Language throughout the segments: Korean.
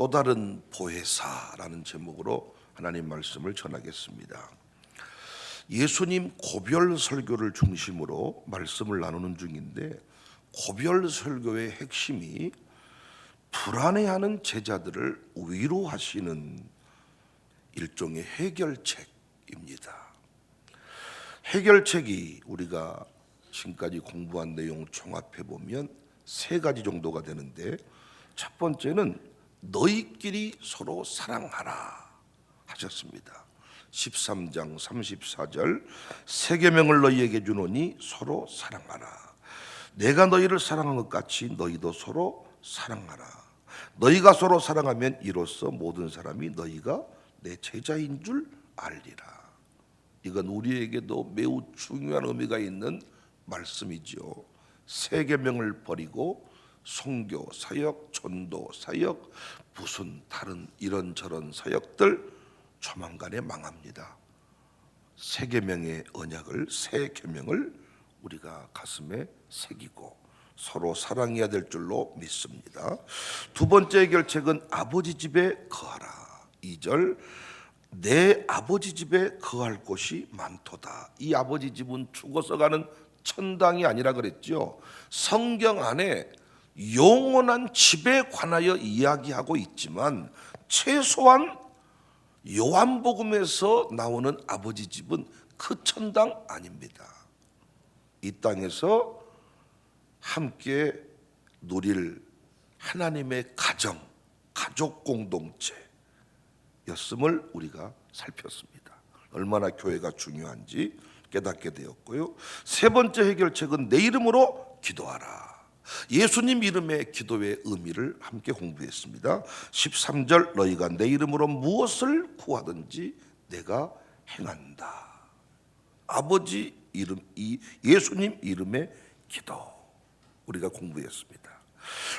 또 다른 보혜사라는 제목으로 하나님 말씀을 전하겠습니다. 예수님 고별 설교를 중심으로 말씀을 나누는 중인데 고별 설교의 핵심이 불안해하는 제자들을 위로하시는 일종의 해결책입니다. 해결책이 우리가 지금까지 공부한 내용 종합해 보면 세 가지 정도가 되는데 첫 번째는 너희끼리 서로 사랑하라 하셨습니다. 13장 34절 세 계명을 너희에게 주노니 서로 사랑하라. 내가 너희를 사랑한 것 같이 너희도 서로 사랑하라. 너희가 서로 사랑하면 이로써 모든 사람이 너희가 내 제자인 줄 알리라. 이건 우리에게도 매우 중요한 의미가 있는 말씀이죠. 세 계명을 버리고 성교, 사역, 전도, 사역 무슨 다른 이런저런 사역들 조만간에 망합니다. 세 계명의 언약을 세 계명을 우리가 가슴에 새기고 서로 사랑해야 될 줄로 믿습니다. 두 번째 결책은 아버지 집에 거하라. 2절 내 아버지 집에 거할 곳이 많도다. 이 아버지 집은 죽어서 가는 천당이 아니라 그랬죠. 성경 안에 영원한 집에 관하여 이야기하고 있지만 최소한 요한복음에서 나오는 아버지 집은 그 천당 아닙니다. 이 땅에서 함께 누릴 하나님의 가정, 가족 공동체였음을 우리가 살폈습니다. 얼마나 교회가 중요한지 깨닫게 되었고요. 세 번째 해결책은 내 이름으로 기도하라. 예수님 이름의 기도의 의미를 함께 공부했습니다. 13절 너희가 내 이름으로 무엇을 구하든지 내가 행한다. 아버지 이름 이 예수님 이름의 기도 우리가 공부했습니다.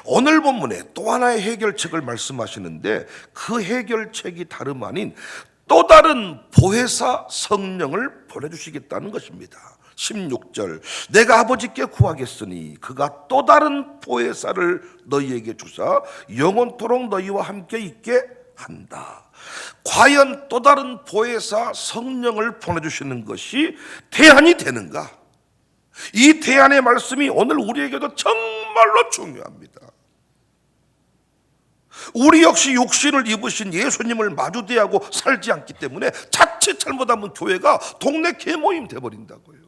오늘 본문에 또 하나의 해결책을 말씀하시는데 그 해결책이 다름 아닌 또 다른 보혜사 성령을 보내주시겠다는 것입니다. 16절 내가 아버지께 구하겠으니 그가 또 다른 보혜사를 너희에게 주사 영원토록 너희와 함께 있게 한다. 과연 또 다른 보혜사 성령을 보내주시는 것이 대안이 되는가? 이 대안의 말씀이 오늘 우리에게도 정말로 중요합니다. 우리 역시 육신을 입으신 예수님을 마주대하고 살지 않기 때문에 자칫 잘못하면 교회가 동네 개모임 돼버린다고요.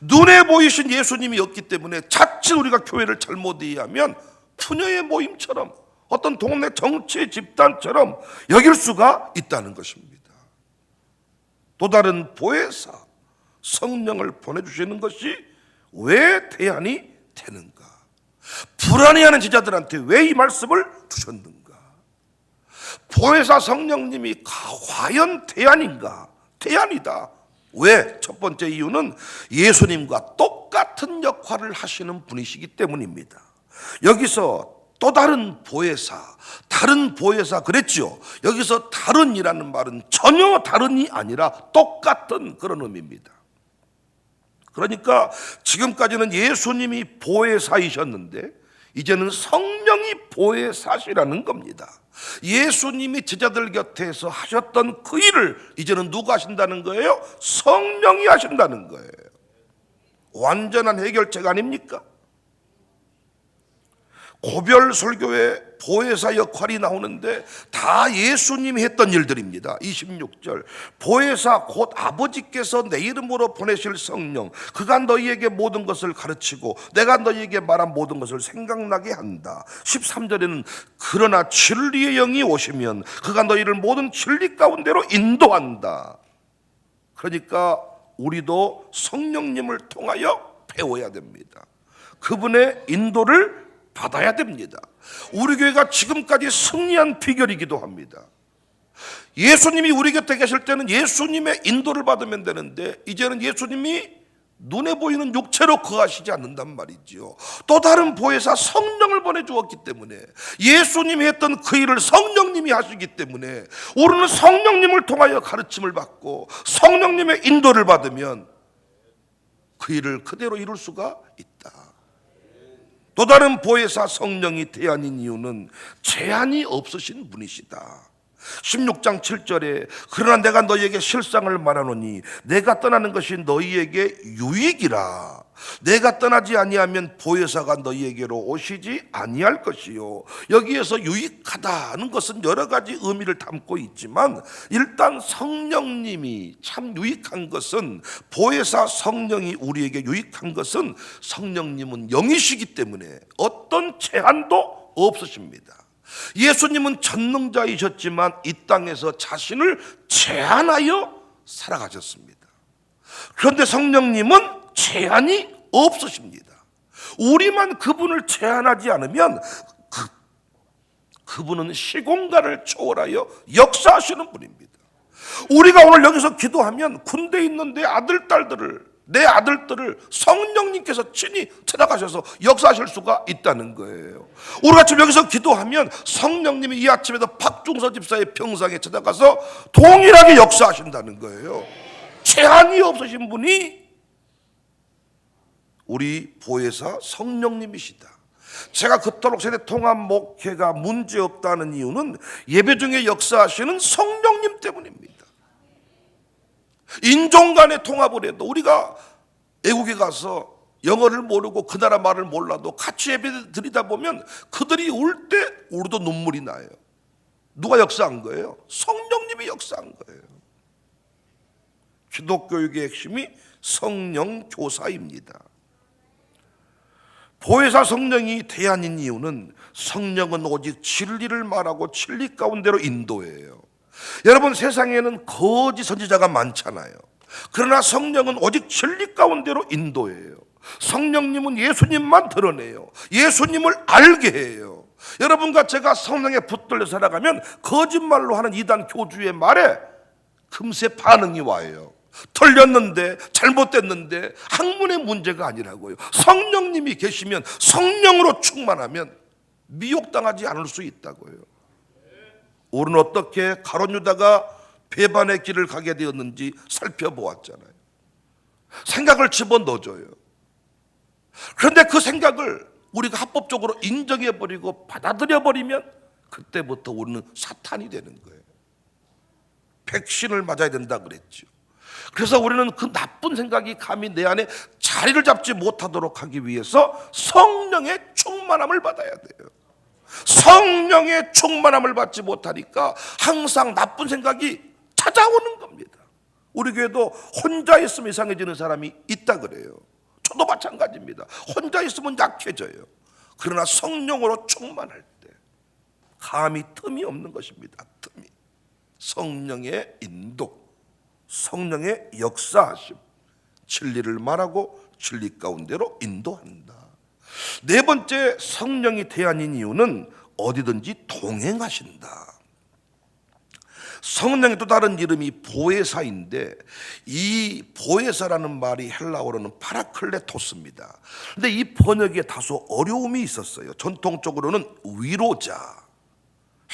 눈에 보이신 예수님이 없기 때문에 자칫 우리가 교회를 잘못 이해하면 푸녀의 모임처럼 어떤 동네 정치 집단처럼 여길 수가 있다는 것입니다. 또 다른 보혜사 성령을 보내주시는 것이 왜 대안이 되는가? 불안해하는 제자들한테 왜 이 말씀을 주셨는가? 보혜사 성령님이 과연 대안인가? 대안이다. 왜? 첫 번째 이유는 예수님과 똑같은 역할을 하시는 분이시기 때문입니다. 여기서 또 다른 보혜사, 다른 보혜사 그랬죠. 여기서 다른이라는 말은 전혀 다른이 아니라 똑같은 그런 의미입니다. 그러니까 지금까지는 예수님이 보혜사이셨는데 이제는 성령이 보혜사시라는 겁니다. 예수님이 제자들 곁에서 하셨던 그 일을 이제는 누가 하신다는 거예요? 성령이 하신다는 거예요. 완전한 해결책 아닙니까? 고별 설교의 보혜사 역할이 나오는데 다 예수님이 했던 일들입니다. 26절. 보혜사 곧 아버지께서 내 이름으로 보내실 성령. 그가 너희에게 모든 것을 가르치고 내가 너희에게 말한 모든 것을 생각나게 한다. 13절에는 그러나 진리의 영이 오시면 그가 너희를 모든 진리 가운데로 인도한다. 그러니까 우리도 성령님을 통하여 배워야 됩니다. 그분의 인도를 받아야 됩니다. 우리 교회가 지금까지 승리한 비결이기도 합니다. 예수님이 우리 곁에 계실 때는 예수님의 인도를 받으면 되는데 이제는 예수님이 눈에 보이는 육체로 거하시지 않는단 말이지요. 또 다른 보혜사 성령을 보내주었기 때문에 예수님이 했던 그 일을 성령님이 하시기 때문에 우리는 성령님을 통하여 가르침을 받고 성령님의 인도를 받으면 그 일을 그대로 이룰 수가 있다. 또 다른 보혜사 성령이 대안인 이유는 제한이 없으신 분이시다. 16장 7절에 그러나 내가 너희에게 실상을 말하노니 내가 떠나는 것이 너희에게 유익이라 내가 떠나지 아니하면 보혜사가 너희에게로 오시지 아니할 것이요 여기에서 유익하다는 것은 여러 가지 의미를 담고 있지만 일단 성령님이 참 유익한 것은 보혜사 성령이 우리에게 유익한 것은 성령님은 영이시기 때문에 어떤 제한도 없으십니다. 예수님은 전능자이셨지만 이 땅에서 자신을 제한하여 살아가셨습니다. 그런데 성령님은 제한이 없으십니다. 우리만 그분을 제한하지 않으면 그, 그분은 시공간을 초월하여 역사하시는 분입니다. 우리가 오늘 여기서 기도하면 군대에 있는 내 아들, 딸들을 내 아들들을 성령님께서 친히 찾아가셔서 역사하실 수가 있다는 거예요. 우리가 지금 여기서 기도하면 성령님이 이 아침에도 박중서 집사의 평상에 찾아가서 동일하게 역사하신다는 거예요. 제한이 없으신 분이 우리 보혜사 성령님이시다. 제가 그토록 세대 통합 목회가 문제 없다는 이유는 예배 중에 역사하시는 성령님 때문입니다. 인종 간의 통합을 해도 우리가 외국에 가서 영어를 모르고 그 나라 말을 몰라도 같이 예배 드리다 보면 그들이 울 때 우리도 눈물이 나요. 누가 역사한 거예요? 성령님이 역사한 거예요. 기독교육의 핵심이 성령 교사입니다. 보혜사 성령이 대안인 이유는 성령은 오직 진리를 말하고 진리 가운데로 인도해요. 여러분 세상에는 거짓 선지자가 많잖아요. 그러나 성령은 오직 진리 가운데로 인도해요. 성령님은 예수님만 드러내요. 예수님을 알게 해요. 여러분과 제가 성령에 붙들려 살아가면 거짓말로 하는 이단 교주의 말에 금세 반응이 와요. 털렸는데 잘못됐는데 학문의 문제가 아니라고요. 성령님이 계시면 성령으로 충만하면 미혹당하지 않을 수 있다고요. 우리는 어떻게 가론 유다가 배반의 길을 가게 되었는지 살펴보았잖아요. 생각을 집어넣어줘요. 그런데 그 생각을 우리가 합법적으로 인정해버리고 받아들여버리면 그때부터 우리는 사탄이 되는 거예요. 백신을 맞아야 된다 그랬죠. 그래서 우리는 그 나쁜 생각이 감히 내 안에 자리를 잡지 못하도록 하기 위해서 성령의 충만함을 받아야 돼요. 성령의 충만함을 받지 못하니까 항상 나쁜 생각이 찾아오는 겁니다. 우리 교회도 혼자 있으면 이상해지는 사람이 있다 그래요. 저도 마찬가지입니다. 혼자 있으면 약해져요. 그러나 성령으로 충만할 때 감히 틈이 없는 것입니다. 틈이. 성령의 인도. 성령의 역사하심, 진리를 말하고 진리 가운데로 인도한다. 네 번째 성령이 대안인 이유는 어디든지 동행하신다. 성령의 또 다른 이름이 보혜사인데 이 보혜사라는 말이 헬라어로는 파라클레토스입니다. 근데 이 번역에 다소 어려움이 있었어요. 전통적으로는 위로자,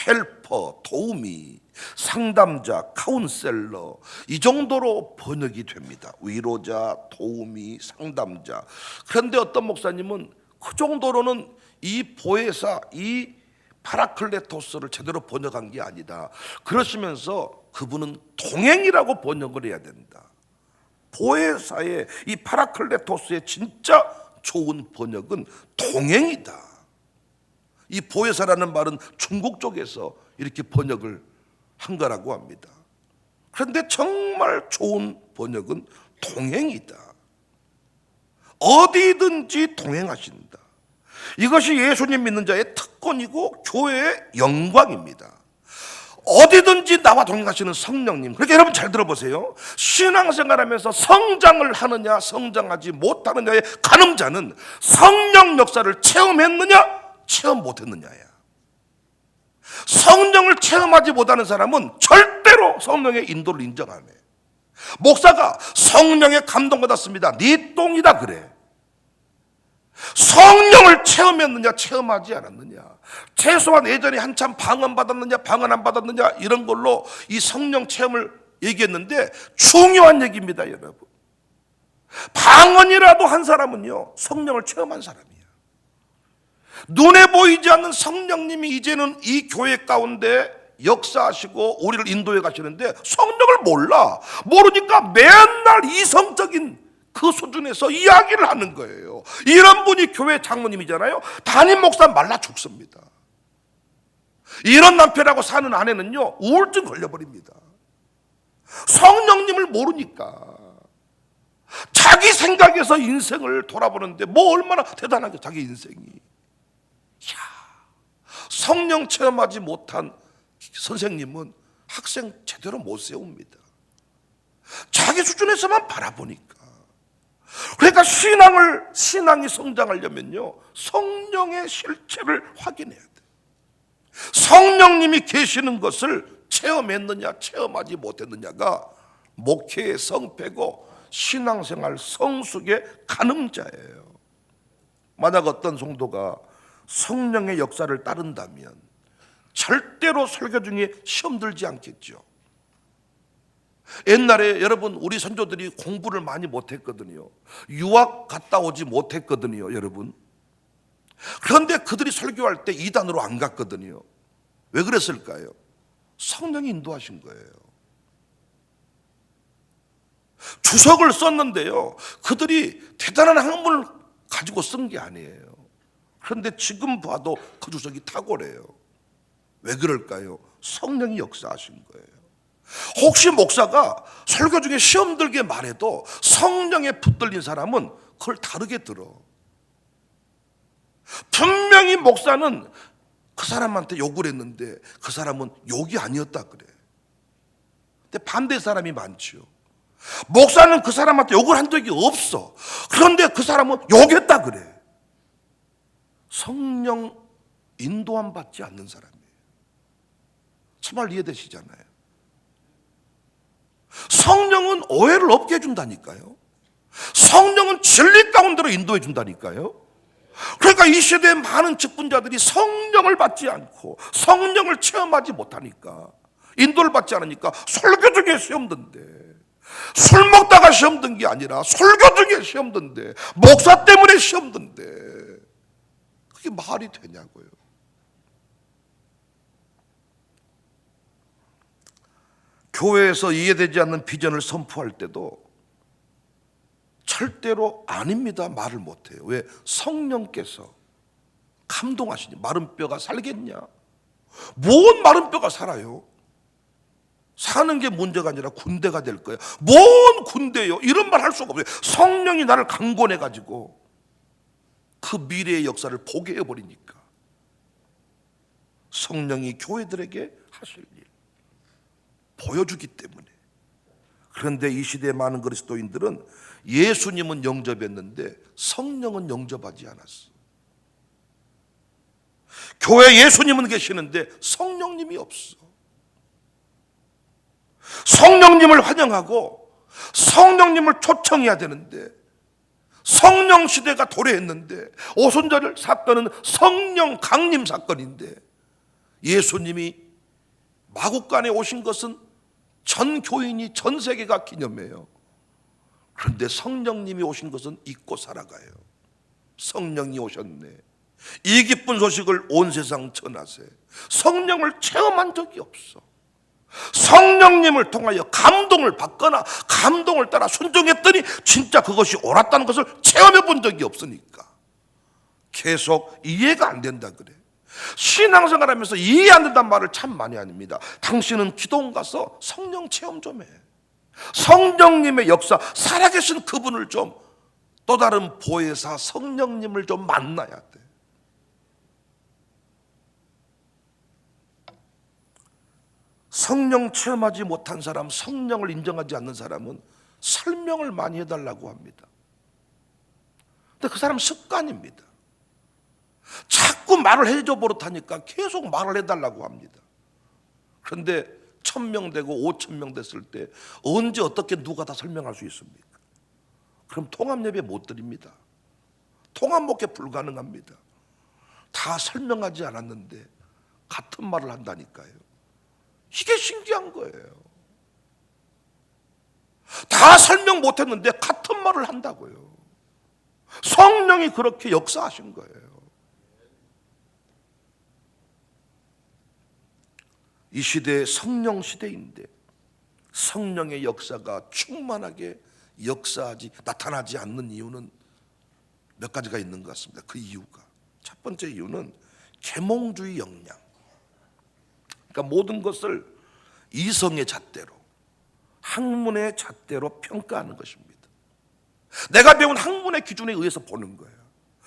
헬퍼, 도우미, 상담자, 카운셀러 이 정도로 번역이 됩니다. 위로자, 도우미, 상담자. 그런데 어떤 목사님은 그 정도로는 이 보혜사, 이 파라클레토스를 제대로 번역한 게 아니다. 그러시면서 그분은 동행이라고 번역을 해야 된다. 보혜사의 이 파라클레토스의 진짜 좋은 번역은 동행이다. 이 보혜사라는 말은 중국 쪽에서 이렇게 번역을 한 거라고 합니다. 그런데 정말 좋은 번역은 동행이다. 어디든지 동행하신다. 이것이 예수님 믿는 자의 특권이고 교회의 영광입니다. 어디든지 나와 동행하시는 성령님. 그러니까 여러분 잘 들어보세요. 신앙생활하면서 성장을 하느냐, 성장하지 못하느냐의 가늠자는 성령 역사를 체험했느냐, 체험 못했느냐야. 성령을 체험하지 못하는 사람은 절대로 성령의 인도를 인정 안 해. 목사가 성령의 감동 받았습니다. 네 똥이다 그래. 성령을 체험했느냐 체험하지 않았느냐 최소한 예전에 한참 방언 받았느냐 방언 안 받았느냐 이런 걸로 이 성령 체험을 얘기했는데 중요한 얘기입니다 여러분 방언이라도 한 사람은요 성령을 체험한 사람이에요 눈에 보이지 않는 성령님이 이제는 이 교회 가운데 역사하시고 우리를 인도해 가시는데 성령을 몰라. 모르니까 맨날 이성적인 그 수준에서 이야기를 하는 거예요. 이런 분이 교회 장로님이잖아요. 담임 목사 말라 죽습니다. 이런 남편하고 사는 아내는요, 우울증 걸려버립니다. 성령님을 모르니까. 자기 생각에서 인생을 돌아보는데 뭐 얼마나 대단하게 자기 인생이. 야 성령 체험하지 못한 선생님은 학생 제대로 못 세웁니다. 자기 수준에서만 바라보니까. 그러니까 신앙을 신앙이 성장하려면요 성령의 실체를 확인해야 돼. 성령님이 계시는 것을 체험했느냐 체험하지 못했느냐가 목회의 성패고 신앙생활 성숙의 가늠자예요. 만약 어떤 성도가 성령의 역사를 따른다면 절대로 설교 중에 시험 들지 않겠죠. 옛날에 여러분 우리 선조들이 공부를 많이 못했거든요. 유학 갔다 오지 못했거든요, 여러분. 그런데 그들이 설교할 때 이단으로 안 갔거든요. 왜 그랬을까요? 성령이 인도하신 거예요. 주석을 썼는데요. 그들이 대단한 학문을 가지고 쓴 게 아니에요. 그런데 지금 봐도 그 주석이 탁월해요. 왜 그럴까요? 성령이 역사하신 거예요. 혹시 목사가 설교 중에 시험 들게 말해도 성령에 붙들린 사람은 그걸 다르게 들어. 분명히 목사는 그 사람한테 욕을 했는데 그 사람은 욕이 아니었다 그래. 근데 반대 사람이 많지요. 목사는 그 사람한테 욕을 한 적이 없어. 그런데 그 사람은 욕했다 그래. 성령 인도함 받지 않는 사람이에요. 정말 이해되시잖아요. 성령은 오해를 없게 해준다니까요. 성령은 진리 가운데로 인도해 준다니까요. 그러니까 이 시대의 많은 직분자들이 성령을 받지 않고 성령을 체험하지 못하니까 인도를 받지 않으니까 설교 중에 시험 든대. 술 먹다가 시험 든 게 아니라 설교 중에 시험 든대. 목사 때문에 시험 든대. 그게 말이 되냐고요. 교회에서 이해되지 않는 비전을 선포할 때도 절대로 아닙니다 말을 못해요. 왜? 성령께서 감동하시니 마른 뼈가 살겠냐? 뭔 마른 뼈가 살아요? 사는 게 문제가 아니라 군대가 될 거예요. 뭔 군대요? 이런 말 할 수가 없어요. 성령이 나를 강권해 가지고 그 미래의 역사를 보게 해 버리니까 성령이 교회들에게 하실 일 보여주기 때문에 그런데 이 시대의 많은 그리스도인들은 예수님은 영접했는데 성령은 영접하지 않았어. 교회 예수님은 계시는데 성령님이 없어. 성령님을 환영하고 성령님을 초청해야 되는데 성령 시대가 도래했는데 오순절 사건은 성령 강림 사건인데 예수님이 마국간에 오신 것은 전 교인이 전 세계가 기념해요. 그런데 성령님이 오신 것은 잊고 살아가요. 성령이 오셨네. 이 기쁜 소식을 온 세상 전하세. 성령을 체험한 적이 없어. 성령님을 통하여 감동을 받거나 감동을 따라 순종했더니 진짜 그것이 옳았다는 것을 체험해 본 적이 없으니까 계속 이해가 안 된다 그래. 신앙생활 하면서 이해 안 된다는 말을 참 많이 합니다. 당신은 기도원 가서 성령 체험 좀 해. 성령님의 역사, 살아계신 그분을 좀 또 다른 보혜사 성령님을 좀 만나야 돼. 성령 체험하지 못한 사람, 성령을 인정하지 않는 사람은 설명을 많이 해달라고 합니다. 근데 그 사람 습관입니다. 자꾸 말을 해줘 버릇하니까 계속 말을 해달라고 합니다. 그런데 천명 되고 오천 명 됐을 때 언제 어떻게 누가 다 설명할 수 있습니까? 그럼 통합 예배 못 드립니다. 통합 목회 불가능합니다. 다 설명하지 않았는데 같은 말을 한다니까요. 이게 신기한 거예요. 다 설명 못 했는데 같은 말을 한다고요. 성령이 그렇게 역사하신 거예요. 이 시대 성령 시대인데 성령의 역사가 충만하게 역사하지 나타나지 않는 이유는 몇 가지가 있는 것 같습니다. 그 이유가 첫 번째 이유는 계몽주의 역량. 그러니까 모든 것을 이성의 잣대로 학문의 잣대로 평가하는 것입니다. 내가 배운 학문의 기준에 의해서 보는 거예요.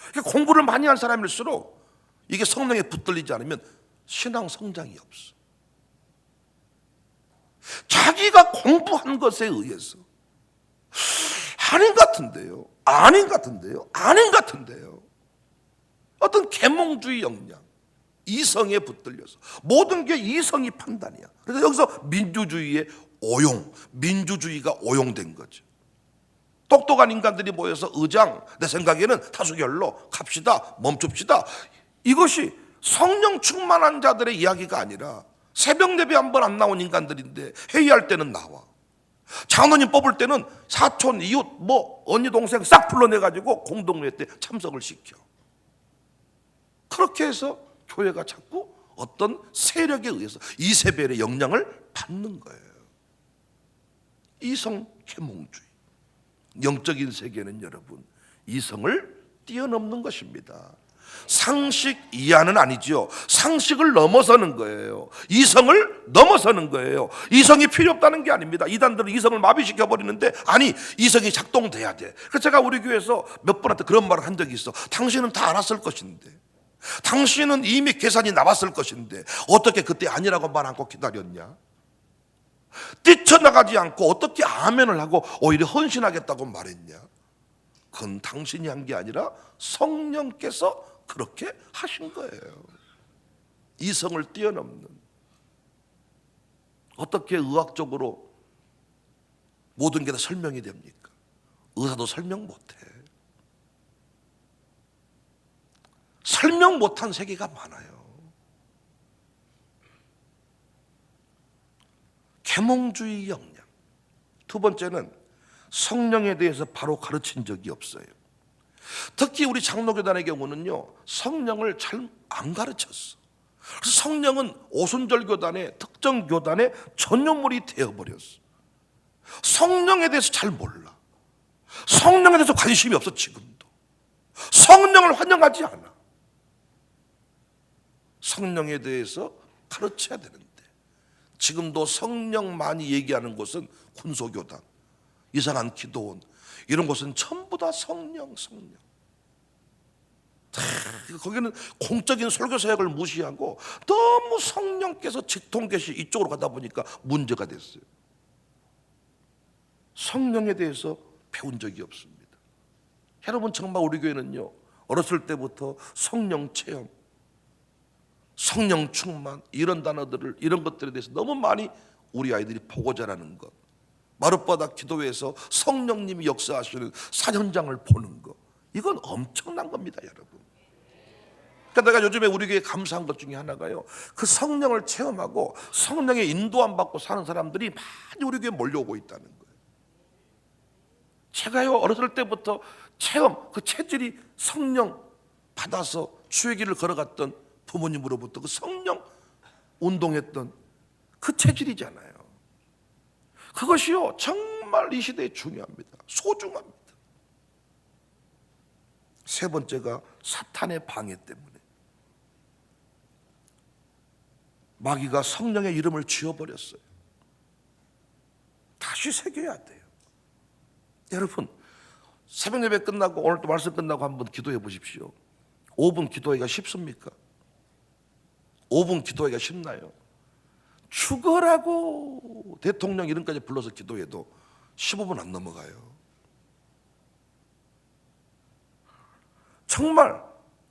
그러니까 공부를 많이 한 사람일수록 이게 성령에 붙들리지 않으면 신앙 성장이 없어. 자기가 공부한 것에 의해서 아닌 같은데요. 아닌 같은데요. 아닌 같은데요. 어떤 계몽주의 역량, 이성에 붙들려서 모든 게 이성이 판단이야. 그래서 여기서 민주주의의 오용, 민주주의가 오용된 거죠. 똑똑한 인간들이 모여서 의장, 내 생각에는 다수결로 갑시다, 멈춥시다. 이것이 성령 충만한 자들의 이야기가 아니라 새벽 예배 한 번 안 나온 인간들인데 회의할 때는 나와. 장로님 뽑을 때는 사촌, 이웃, 뭐 언니 동생 싹 불러내 가지고 공동회 때 참석을 시켜. 그렇게 해서 교회가 자꾸 어떤 세력에 의해서 이세벨의 영향을 받는 거예요. 이성 계몽주의. 영적인 세계는 여러분 이성을 뛰어넘는 것입니다. 상식 이하는 아니죠. 상식을 넘어서는 거예요. 이성을 넘어서는 거예요. 이성이 필요 없다는 게 아닙니다. 이단들은 이성을 마비시켜 버리는데 아니 이성이 작동돼야 돼. 그래서 제가 우리 교회에서 몇 분한테 그런 말을 한 적이 있어. 당신은 다 알았을 것인데. 당신은 이미 계산이 나왔을 것인데 어떻게 그때 아니라고 말 않고 기다렸냐? 뛰쳐나가지 않고 어떻게 아멘을 하고 오히려 헌신하겠다고 말했냐? 그건 당신이 한 게 아니라 성령께서 그렇게 하신 거예요. 이성을 뛰어넘는 어떻게 의학적으로 모든 게 다 설명이 됩니까? 의사도 설명 못해. 설명 못한 세계가 많아요. 계몽주의 역량. 두 번째는 성령에 대해서 바로 가르친 적이 없어요. 특히 우리 장로교단의 경우는요, 성령을 잘 안 가르쳤어. 그래서 성령은 오순절 교단의 특정 교단의 전유물이 되어버렸어. 성령에 대해서 잘 몰라. 성령에 대해서 관심이 없어, 지금도. 성령을 환영하지 않아. 성령에 대해서 가르쳐야 되는데 지금도 성령 많이 얘기하는 곳은 군소교단, 이상한 기도원 이런 곳은 전부 다 성령, 성령. 다 거기는 공적인 설교 사역을 무시하고 너무 성령께서 직통계시 이쪽으로 가다 보니까 문제가 됐어요. 성령에 대해서 배운 적이 없습니다. 여러분 정말 우리 교회는요 어렸을 때부터 성령 체험, 성령 충만 이런 단어들을 이런 것들에 대해서 너무 많이 우리 아이들이 보고 자라는 것. 마룻바닥 기도회에서 성령님이 역사하시는 사현장을 보는 것. 이건 엄청난 겁니다, 여러분. 그러니까 내가 요즘에 우리 교회 감사한 것 중에 하나가요. 그 성령을 체험하고 성령의 인도함 받고 사는 사람들이 많이 우리 교회에 몰려오고 있다는 거예요. 제가요 어렸을 때부터 체험 그 체질이 성령 받아서 주의 길을 걸어갔던 부모님으로부터 그 성령 운동했던 그 체질이잖아요. 그것이요 정말 이 시대에 중요합니다. 소중합니다. 세 번째가 사탄의 방해 때문에 마귀가 성령의 이름을 지어버렸어요. 다시 새겨야 돼요. 여러분 새벽 예배 끝나고 오늘 또 말씀 끝나고 한번 기도해 보십시오. 5분 기도하기가 쉽습니까? 5분 기도하기가 쉽나요? 죽어라고 대통령 이름까지 불러서 기도해도 15분 안 넘어가요. 정말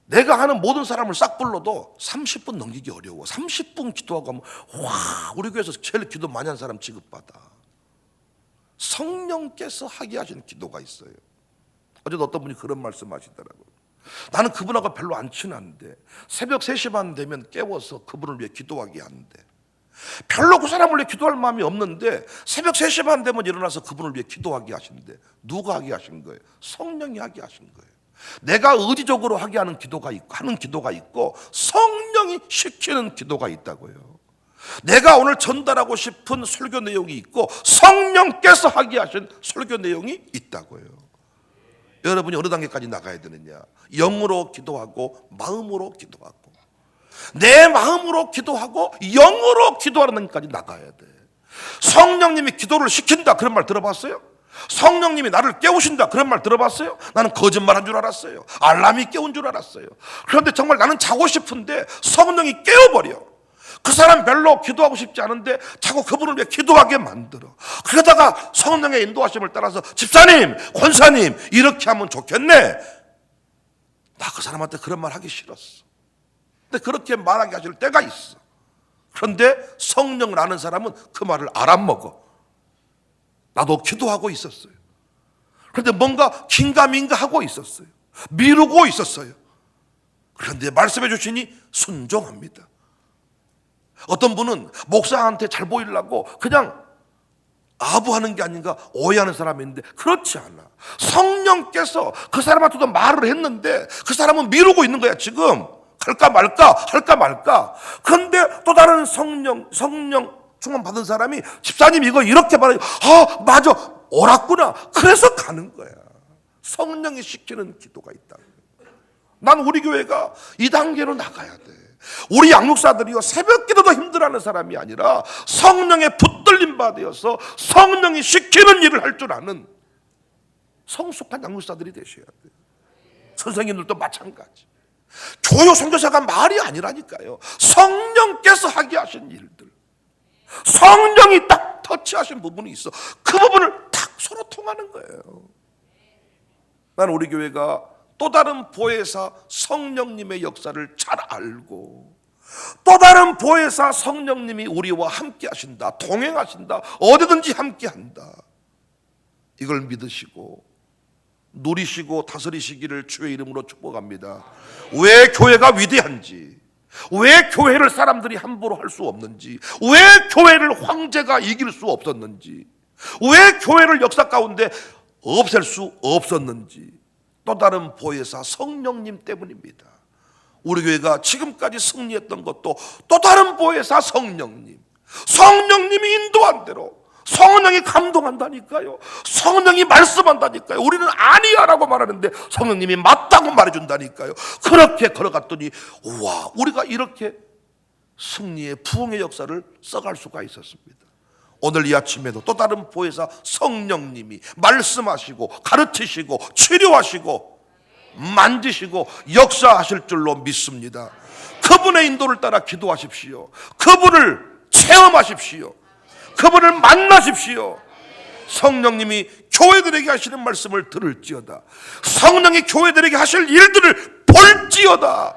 내가 하는 모든 사람을 싹 불러도 30분 넘기기 어려워. 30분 기도하고 하면 와 우리 교회에서 제일 기도 많이 한 사람 취급받아. 성령께서 하게 하시는 기도가 있어요. 어제도 어떤 분이 그런 말씀 하시더라고요. 나는 그분하고 별로 안 친한데 새벽 3시 반 되면 깨워서 그분을 위해 기도하게 하는데 별로 그 사람을 위해 기도할 마음이 없는데 새벽 3시 반 되면 일어나서 그분을 위해 기도하게 하신대. 누가 하게 하신 거예요? 성령이 하게 하신 거예요. 내가 의지적으로 하게 하는 기도가 있고 하는 기도가 있고 성령이 시키는 기도가 있다고요. 내가 오늘 전달하고 싶은 설교 내용이 있고 성령께서 하게 하신 설교 내용이 있다고요. 여러분이 어느 단계까지 나가야 되느냐? 영으로 기도하고 마음으로 기도하고 내 마음으로 기도하고 영으로 기도하는 단계까지 나가야 돼. 성령님이 기도를 시킨다 그런 말 들어봤어요? 성령님이 나를 깨우신다 그런 말 들어봤어요? 나는 거짓말한 줄 알았어요. 알람이 깨운 줄 알았어요. 그런데 정말 나는 자고 싶은데 성령이 깨워버려. 그 사람 별로 기도하고 싶지 않은데 자꾸 그분을 위해 기도하게 만들어. 그러다가 성령의 인도하심을 따라서 집사님, 권사님 이렇게 하면 좋겠네. 나 그 사람한테 그런 말 하기 싫었어. 근데 그렇게 말하게 하실 때가 있어. 그런데 성령을 아는 사람은 그 말을 알아먹어. 나도 기도하고 있었어요. 그런데 뭔가 긴가민가 하고 있었어요. 미루고 있었어요. 그런데 말씀해 주시니 순종합니다. 어떤 분은 목사한테 잘 보이려고 그냥 아부하는 게 아닌가 오해하는 사람이 있는데 그렇지 않아. 성령께서 그 사람한테도 말을 했는데 그 사람은 미루고 있는 거야 지금. 할까 말까 할까 말까. 그런데 또 다른 성령 성령 충만 받은 사람이 집사님 이거 이렇게 말해. 아 맞아 옳았구나. 그래서 가는 거야. 성령이 시키는 기도가 있다. 난 우리 교회가 이 단계로 나가야 돼. 우리 양육사들이요 새벽 기도도 힘들어하는 사람이 아니라 성령의 붙들림 받아서 성령이 시키는 일을 할 줄 아는 성숙한 양육사들이 되셔야 돼요. 선생님들도 마찬가지. 교육 선교사가 말이 아니라니까요. 성령께서 하게 하신 일들. 성령이 딱 터치하신 부분이 있어. 그 부분을 딱 서로 통하는 거예요. 나는 우리 교회가 또 다른 보혜사 성령님의 역사를 잘 알고 또 다른 보혜사 성령님이 우리와 함께 하신다. 동행하신다. 어디든지 함께 한다. 이걸 믿으시고 누리시고 다스리시기를 주의 이름으로 축복합니다. 왜 교회가 위대한지, 왜 교회를 사람들이 함부로 할 수 없는지, 왜 교회를 황제가 이길 수 없었는지, 왜 교회를 역사 가운데 없앨 수 없었는지, 또 다른 보혜사 성령님 때문입니다. 우리 교회가 지금까지 승리했던 것도 또 다른 보혜사 성령님, 성령님이 인도한 대로 성령이 감동한다니까요. 성령이 말씀한다니까요. 우리는 아니야라고 말하는데 성령님이 맞다고 말해준다니까요. 그렇게 걸어갔더니 우와 우리가 이렇게 승리의 부흥의 역사를 써갈 수가 있었습니다. 오늘 이 아침에도 또 다른 보혜사 성령님이 말씀하시고 가르치시고 치료하시고 만지시고 역사하실 줄로 믿습니다. 그분의 인도를 따라 기도하십시오. 그분을 체험하십시오. 그분을 만나십시오. 성령님이 교회들에게 하시는 말씀을 들을지어다. 성령이 교회들에게 하실 일들을 볼지어다.